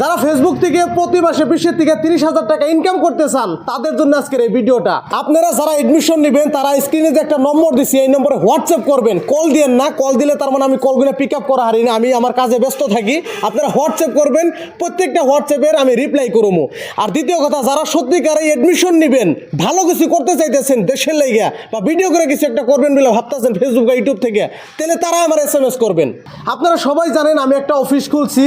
যারা ফেসবুক থেকে প্রতি মাসে বিশের থেকে তিরিশ হাজার টাকা ইনকাম করতে চান তাদের জন্য আজকের এই ভিডিওটা। আপনারা যারা এডমিশন নেবেন তারা স্ক্রিনে যে একটা নম্বর দিচ্ছি এই নম্বরে হোয়াটসঅ্যাপ করবেন। কল দিয়েন না কল দিলে তার মানে আমি কলগুলো পিক আপ করা হারি না আমি আমার কাজে ব্যস্ত থাকি। আপনারা হোয়াটসঅ্যাপ করবেন প্রত্যেকটা হোয়াটসঅ্যাপের আমি রিপ্লাই করব আর দ্বিতীয় কথা যারা সত্যিকারে এডমিশন নেবেন ভালো কিছু করতে চাইতেছেন দেশের লেগে বা ভিডিও করে কিছু একটা করবেন বলে ভাবতেছেন ফেসবুক বা ইউটিউব থেকে তাহলে তারা আমার এস করবেন। আপনারা সবাই জানেন আমি একটা অফিস খুলছি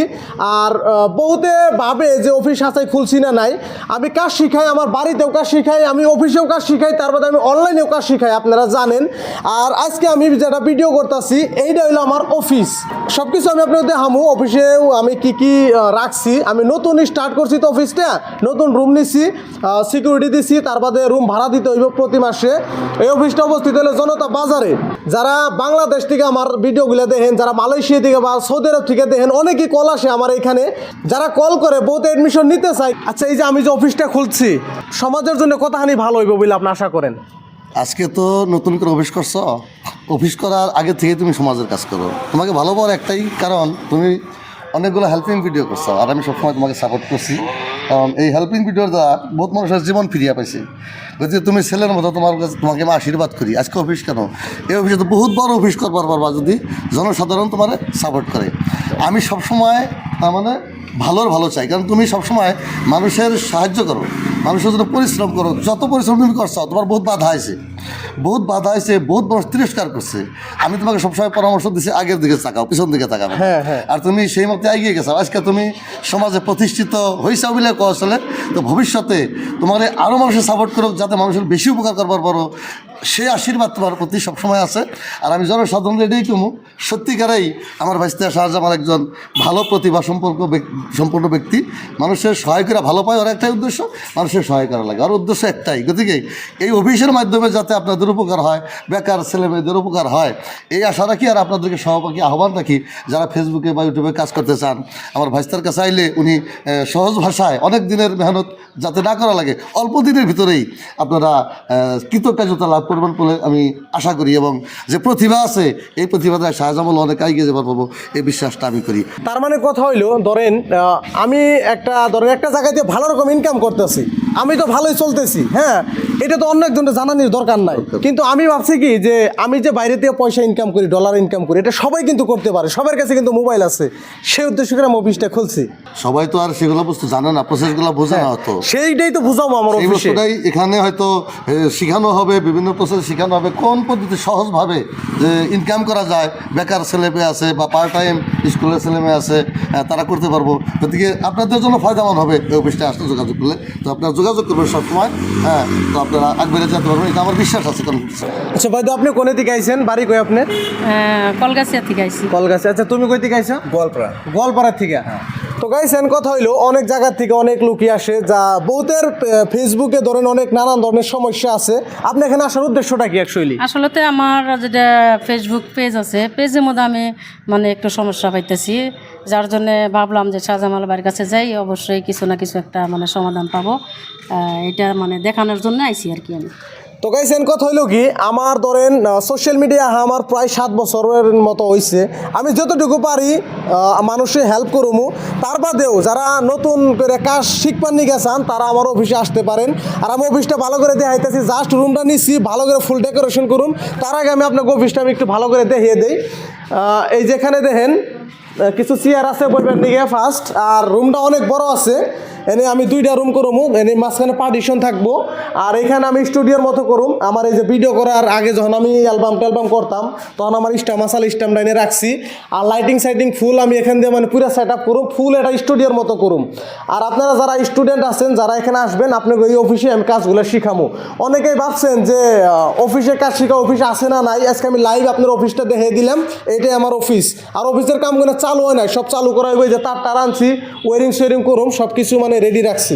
আর আহ, বহুতে ভাবে যে অফিস আসাই খুলছি না নাই। আমি কাজ শিখাই, আমার বাড়িতেও কাজ শিখাই, আমি অফিসেও কাজ শিখাই, তার বাদে আমি অনলাইনেও কাজ শিখাই, আপনারা জানেন। আর আজকে আমি যেটা ভিডিও করতেছি, এইটা হলো আমার অফিস সব কিছু আমি আপনাদের দেখামু অফিসেও আমি কি কি রাখছি। আমি নতুন স্টার্ট করছি তো অফিসটা নতুন রুম নিছি সিকিউরিটি দিছি, তার বাদে রুম ভাড়া দিতে হইব প্রতি মাসে। এই অফিসটা অবস্থিত হলো জনতা বাজারে। যারা বাংলাদেশ থেকে আমার ভিডিওগুলো দেখেন, যারা মালয়েশিয়া থেকে বা সৌদি আরব থেকে দেখেন, অনেকেই কল আসে আমার এখানে। যারা কল করে বহুত এডমিশন নিতে চাই আচ্ছা এই যে আমি যে অফিসটা খুলছি, সমাজের জন্য কতখানি ভালো হইব বলে আপনি আশা করেন? আজকে তো নতুন করে অফিস করছ। অফিস করার আগে থেকে তুমি সমাজের কাজ করো। তোমাকে ভালো পাওয়ার একটাই কারণ, তুমি অনেকগুলো হেল্পিং ভিডিও করছ, আর আমি সবসময় তোমাকে সাপোর্ট করছি। এই হেল্পিং ভিডিওর দ্বারা বহুত মানুষের জীবন ফিরিয়ে পাইছে। গতিকে তুমি ছেলের মতো তোমার কাছে তোমাকে আমি আশীর্বাদ করি, আজকে অফিস কেন? এই অফিসে তো বহুত বড় অফিস করবার পারবা যদি জনসাধারণ তোমার সাপোর্ট করে। আমি সবসময় তার মানে ভালোর ভালো চাই, কারণ তুমি সবসময় মানুষের সাহায্য করো, মানুষের জন্য পরিশ্রম করো। যত পরিশ্রম তুমি করছ, তোমার বহুত বাধা আছে বহুত বাধা আছে বহুত মানুষ তিরস্কার করছে। আমি তোমাকে সবসময় পরামর্শ দিচ্ছি আগের দিকে তাকাও পিছন দিকে তাকাবে হ্যাঁ, হ্যাঁ। আর তুমি সেই মতে এগিয়ে গেছো। আজকে তুমি সমাজে প্রতিষ্ঠিত হয়েছে বলে কো আসলে। তো ভবিষ্যতে তোমার আরও মানুষের সাপোর্ট করো যাতে মানুষের বেশি উপকার করবার পারো সেই আশীর্বাদ তোমার প্রতি সবসময় আছে। আর আমি জনসাধারণ এটাই কমু। সত্যিকারেই আমার ভাইস্তে শাহজামাল একজন ভালো প্রতিভা সম্পর্ক সম্পন্ন ব্যক্তি। মানুষের সহায় করে ভালো পায় ওর একটাই উদ্দেশ্য। মানুষের সহায় করা লাগে। আর উদ্দেশ্য একটাই। গতিকে এই অফিসের মাধ্যমে যাতে আপনাদের উপকার হয়, বেকার ছেলে মেয়েদের উপকার হয়। এই আশা রাখি আর আপনাদেরকে সহপাঠী আহ্বান রাখি যারা ফেসবুকে বা ইউটিউবে কাজ করতে চান। আমার ভাইস্তার কাছে আইলে উনি সহজ ভাষায় অনেক দিনের মেহনত যাতে না করা লাগে, অল্প দিনের ভিতরেই আপনারা কৃতকার্যতা লাভ করবেন বলে আমি আশা করি এবং যে প্রতিভা আছে, এই প্রতিভাটা শাহজামাল অনেক এগিয়ে যাবার পাবো এই বিশ্বাসটা আমি করি। তার মানে কথা হইল, ধরেন আমি একটা, ধরেন একটা জায়গাতে ভালো রকম ইনকাম করতেছি, আমি তো ভালোই চলতেছি হ্যাঁ? এটা তো অন্য একজনের জানানির দরকার নাই। কিন্তু আমি ভাবছি কি যে আমি যে বাইরে থেকে পয়সা ইনকাম করি ডলার ইনকাম করি এটা সবাই কিন্তু করতে পারে। সবার কাছে কিন্তু মোবাইল আছে। সেই উদ্দেশ্য করে আমি অফিসটা খুলছি। সবাই তো আর সেগুলো বস্তু জানে না প্রসেসগুলো বোঝে না হতো সেইটাই তো বুঝাবো আমার অফিসে এখানে হয়তো শেখানো হবে বিভিন্ন প্রসেস শেখানো হবে। কোন পদ্ধতি সহজভাবে যে ইনকাম করা যায় বেকার ছেলে মেয়ে আছে বা পার্ট টাইম স্কুলের ছেলে মেয়ে আছে আহ, তারা করতে পারব। গতিকে আপনাদের জন্য ফায়দামান হবে এই অফিসটা আসতে যোগাযোগ করলে। তো আপনারা যোগাযোগ করবেন সবসময় হ্যাঁ তো আপনারা আগ বেড়ে যেতে পারবেন। এটা আমার বিশ্বাস। আছে কারণ আচ্ছা ভাই তো আপনি কোনে থেকে আইছেন? বাড়ি কই আপনি? কলগাছিয়া থেকে আইসি কলগাছে আচ্ছা তুমি কই থেকে আইছো? গোয়ালপাড়া। গোয়ালপাড়ার থেকে। তো গাইছেন কথা হইল অনেক জায়গার থেকে অনেক লোকই আসে যা বহুতের ফেসবুকে ধরেন অনেক নানান ধরনের সমস্যা আছে। আপনি এখানে আসার উদ্দেশ্যটা কি অ্যাকচুয়ালি আসলে তো আমার যেটা ফেসবুক পেজ আছে পেজের মধ্যে আমি মানে একটু সমস্যা পাইতেছি। যার জন্য ভাবলাম যে শাহজামাল বাড়ির কাছে যাই অবশ্যই কিছু না কিছু একটা মানে সমাধান পাবো। এটা মানে দেখানোর জন্য আইসি আর কি আমি। তো গাইছেন কথা হইল কি আমার ধরেন সোশ্যাল মিডিয়া আমার প্রায় সাত বছরের মতো হয়েছে আমি যতটুকু পারি আহ, মানুষের হেল্প করুমু। তার বাদেও যারা নতুন করে কাজ শিখবার নিয়ে গেছেন তারা আমার অফিসে আসতে পারেন। আর আমি অফিসটা ভালো করে দেখাইতেছি জাস্ট রুমটা নিচ্ছি ভালো করে ফুল ডেকোরেশন করুন। তার আগে আমি আপনাকে অফিসটা আমি একটু ভালো করে দেখিয়ে দিই। এই যেখানে দেখেন কিছু চেয়ার আছে বইবার দিকে ফার্স্ট আর রুমটা অনেক বড় আছে। এনে আমি দুইটা রুম করুম, এনে মাঝখানে পার্টিশন থাকব। আর এখানে আমি স্টুডিওর মতো করুম। আমার এই যে ভিডিও করার আগে যখন আমি অ্যালবাম ট্যালবাম করতাম, তখন আমার স্টাম আসাল স্টাম ডাইনে রাখছি। আর লাইটিং সাইটিং ফুল আমি এখান দিয়ে মানে পুরো সেট আপ করুম ফুল এটা স্টুডিওর মতো করুম। আর আপনারা যারা স্টুডেন্ট আছেন, যারা এখানে আসবেন, আপনাকে এই অফিসে আমি কাজগুলো শিখামো। অনেকেই ভাবছেন যে অফিসে কাজ শিখা অফিস আছে না নাই? আজকে আমি লাইভ আপনার অফিসটা দেখে দিলাম। এটাই আমার অফিস আর অফিসের কামগুলো চালু হয় নাই, সব চালু করা হইবে যে তার টার আনছি ওয়ারিং সোয়ারিং করুম সব কিছু মানে রেডি রাখছি।